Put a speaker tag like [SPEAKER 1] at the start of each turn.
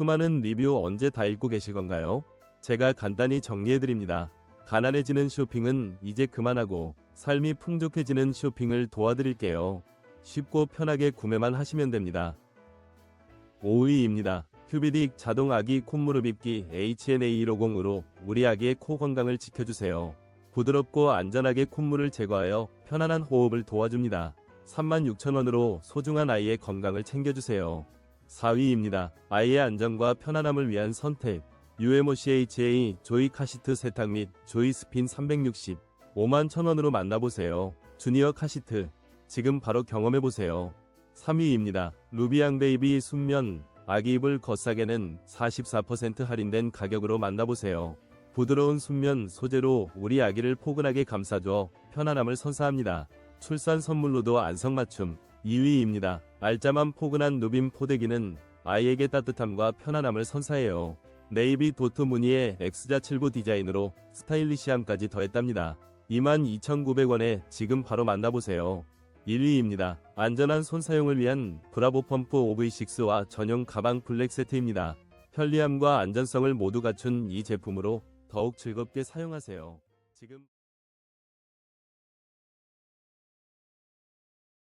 [SPEAKER 1] 수많은 리뷰 언제 다 읽고 계실 건가요? 제가 간단히 정리해드립니다. 가난해지는 쇼핑은 이제 그만하고 삶이 풍족해지는 쇼핑을 도와드릴게요. 쉽고 편하게 구매만 하시면 됩니다. 5위입니다. 큐비딕 자동 아기 콧무릎 입기 HNA150으로 우리 아기의 코 건강을 지켜주세요. 부드럽고 안전하게 콧물을 제거하여 편안한 호흡을 도와줍니다. 36,000원으로 소중한 아이의 건강을 챙겨주세요. 4위입니다. 아이의 안전과 편안함을 위한 선택. UMOCHA 조이 카시트 세탁 및 조이 스핀 360 5만 1,000원으로 만나보세요. 주니어 카시트 지금 바로 경험해보세요. 3위입니다. 루비앙 베이비 순면 아기 이불 겉싸개는 44% 할인된 가격으로 만나보세요. 부드러운 순면 소재로 우리 아기를 포근하게 감싸줘 편안함을 선사합니다. 출산 선물로도 안성맞춤 2위입니다. 알짜만 포근한 누빔 포대기는 아이에게 따뜻함과 편안함을 선사해요. 네이비 도트 무늬의 X자 7부 디자인으로 스타일리시함까지 더했답니다. 22,900원에 지금 바로 만나보세요. 1위입니다. 안전한 손 사용을 위한 브라보 펌프 OV6와 전용 가방 블랙 세트입니다. 편리함과 안전성을 모두 갖춘 이 제품으로 더욱 즐겁게 사용하세요. 지금